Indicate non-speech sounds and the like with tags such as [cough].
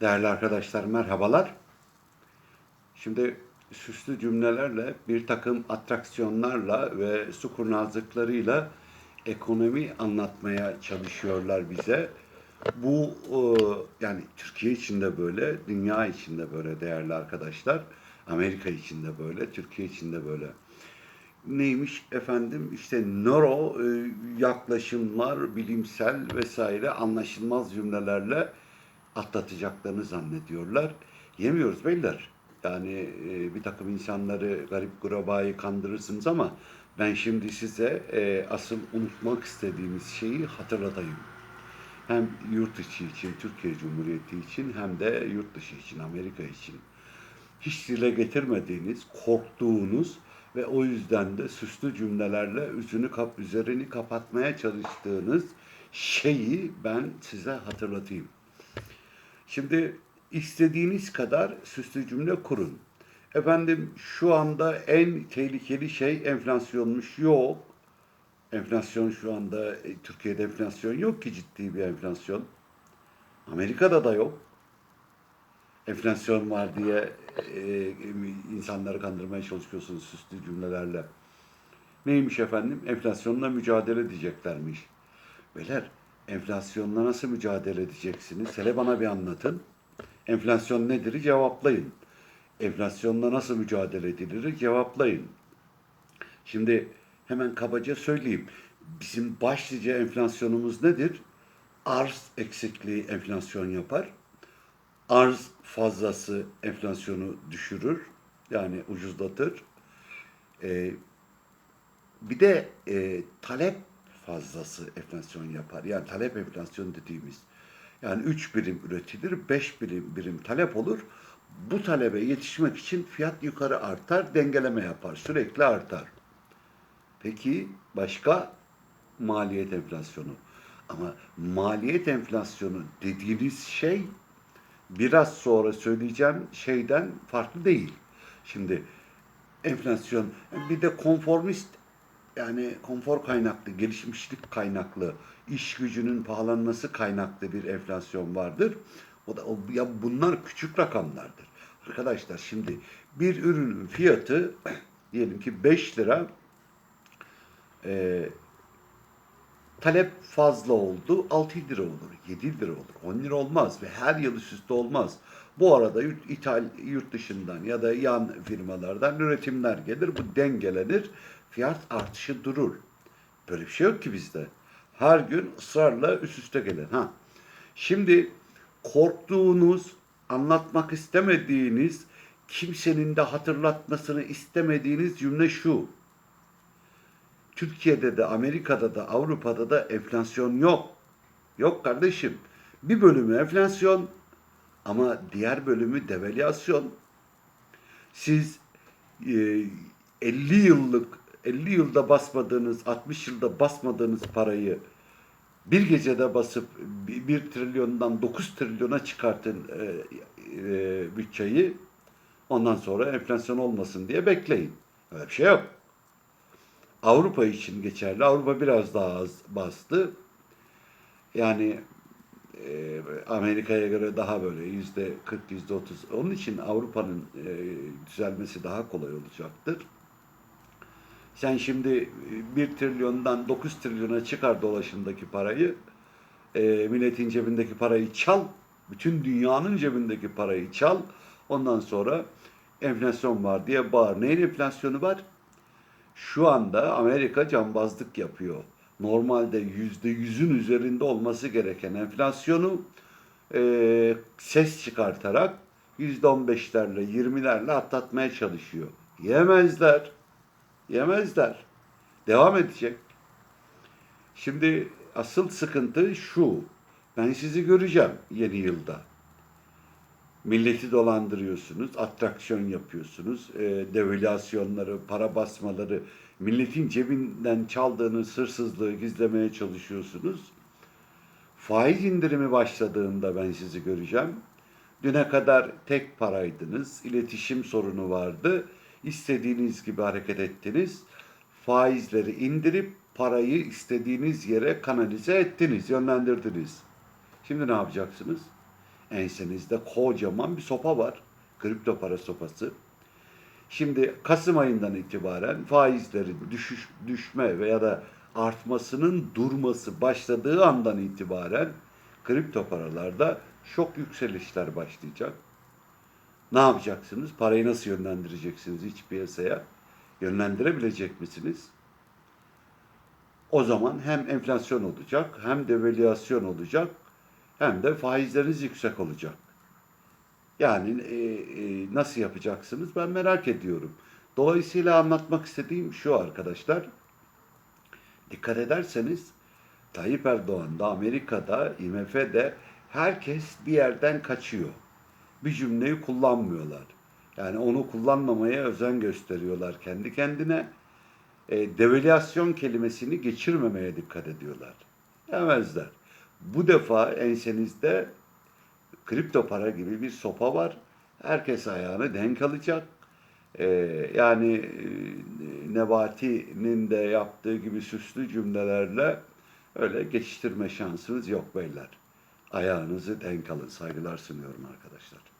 Değerli arkadaşlar merhabalar. Şimdi süslü cümlelerle bir takım atraksiyonlarla ve su kurnazlıklarıyla ekonomi anlatmaya çalışıyorlar bize. Bu e, yani Türkiye için de böyle, dünya için de böyle değerli arkadaşlar. Amerika için de böyle, Türkiye için de böyle. Neymiş efendim işte nöro e, yaklaşımlar, bilimsel vesaire anlaşılmaz cümlelerle atlatacaklarını zannediyorlar. Yemiyoruz beyler. Yani e, bir takım insanları garip gurabayı kandırırsınız ama ben şimdi size e, asıl unutmak istediğimiz şeyi hatırlatayım. Hem yurt içi için, Türkiye Cumhuriyeti için hem de yurt dışı için, Amerika için. Hiç dile getirmediğiniz, korktuğunuz ve o yüzden de süslü cümlelerle üzünü kap, üzerini kapatmaya çalıştığınız şeyi ben size hatırlatayım. Şimdi istediğiniz kadar süslü cümle kurun. Efendim şu anda en tehlikeli şey enflasyonmuş. Yok. Enflasyon şu anda e, Türkiye'de enflasyon yok ki ciddi bir enflasyon. Amerika'da da yok. Enflasyon var diye e, insanları kandırmaya çalışıyorsunuz süslü cümlelerle. Neymiş efendim? Enflasyonla mücadele edeceklermiş. Beyler enflasyonla nasıl mücadele edeceksiniz? Hele bana bir anlatın. Enflasyon nedir? Cevaplayın. Enflasyonla nasıl mücadele edilir? Cevaplayın. Şimdi hemen kabaca söyleyeyim. Bizim başlıca enflasyonumuz nedir? Arz eksikliği enflasyon yapar. Arz fazlası enflasyonu düşürür. Yani ucuzlatır. Ee, bir de e, talep fazlası enflasyon yapar. Yani talep enflasyon dediğimiz. Yani 3 birim üretilir, 5 birim, birim talep olur. Bu talebe yetişmek için fiyat yukarı artar, dengeleme yapar, sürekli artar. Peki başka maliyet enflasyonu. Ama maliyet enflasyonu dediğiniz şey biraz sonra söyleyeceğim şeyden farklı değil. Şimdi enflasyon bir de konformist yani konfor kaynaklı, gelişmişlik kaynaklı, iş gücünün pahalanması kaynaklı bir enflasyon vardır. O da o, ya bunlar küçük rakamlardır. Arkadaşlar şimdi bir ürünün fiyatı [clears throat] diyelim ki 5 lira e, talep fazla oldu 6 lira olur, 7 lira olur, 10 lira olmaz ve her yıl üst üste olmaz. Bu arada yurt, ithal, yurt dışından ya da yan firmalardan üretimler gelir, bu dengelenir, fiyat artışı durur. Böyle bir şey yok ki bizde. Her gün ısrarla üst üste gelen. Ha. Şimdi korktuğunuz, anlatmak istemediğiniz, kimsenin de hatırlatmasını istemediğiniz cümle şu. Türkiye'de de, Amerika'da da, Avrupa'da da enflasyon yok. Yok kardeşim. Bir bölümü enflasyon ama diğer bölümü devalüasyon. Siz e, 50 yıllık 50 yılda basmadığınız, 60 yılda basmadığınız parayı bir gecede basıp 1 trilyondan 9 trilyona çıkartın e, e, bütçeyi. Ondan sonra enflasyon olmasın diye bekleyin. Öyle bir şey yok. Avrupa için geçerli. Avrupa biraz daha az bastı. Yani e, Amerika'ya göre daha böyle yüzde 40, yüzde 30. Onun için Avrupa'nın e, düzelmesi daha kolay olacaktır. Sen şimdi 1 trilyondan 9 trilyona çıkar dolaşımdaki parayı. E, milletin cebindeki parayı çal. Bütün dünyanın cebindeki parayı çal. Ondan sonra enflasyon var diye bağır. Neyin enflasyonu var? Şu anda Amerika cambazlık yapıyor. Normalde yüzde yüzün üzerinde olması gereken enflasyonu e, ses çıkartarak yüzde on beşlerle, yirmilerle atlatmaya çalışıyor. Yemezler. Yemezler. Devam edecek. Şimdi asıl sıkıntı şu. Ben sizi göreceğim yeni yılda. Milleti dolandırıyorsunuz, atraksiyon yapıyorsunuz, e, devalüasyonları, para basmaları, milletin cebinden çaldığınız hırsızlığı gizlemeye çalışıyorsunuz. Faiz indirimi başladığında ben sizi göreceğim. Düne kadar tek paraydınız, iletişim sorunu vardı. İstediğiniz gibi hareket ettiniz. Faizleri indirip parayı istediğiniz yere kanalize ettiniz, yönlendirdiniz. Şimdi ne yapacaksınız? Ensenizde kocaman bir sopa var. Kripto para sopası. Şimdi Kasım ayından itibaren faizlerin düşüş, düşme veya da artmasının durması başladığı andan itibaren kripto paralarda şok yükselişler başlayacak. Ne yapacaksınız? Parayı nasıl yönlendireceksiniz iç piyasaya? Yönlendirebilecek misiniz? O zaman hem enflasyon olacak, hem devalüasyon olacak, hem de faizleriniz yüksek olacak. Yani e, e, nasıl yapacaksınız ben merak ediyorum. Dolayısıyla anlatmak istediğim şu arkadaşlar. Dikkat ederseniz Tayyip Erdoğan da Amerika'da, IMF'de herkes bir yerden kaçıyor. Bir cümleyi kullanmıyorlar. Yani onu kullanmamaya özen gösteriyorlar kendi kendine. E, devalüasyon kelimesini geçirmemeye dikkat ediyorlar. Yemezler. Bu defa ensenizde kripto para gibi bir sopa var. Herkes ayağını denk alacak. Ee, yani e, Nebati'nin de yaptığı gibi süslü cümlelerle öyle geçiştirme şansınız yok beyler. Ayağınızı denk alın. Saygılar sunuyorum arkadaşlar.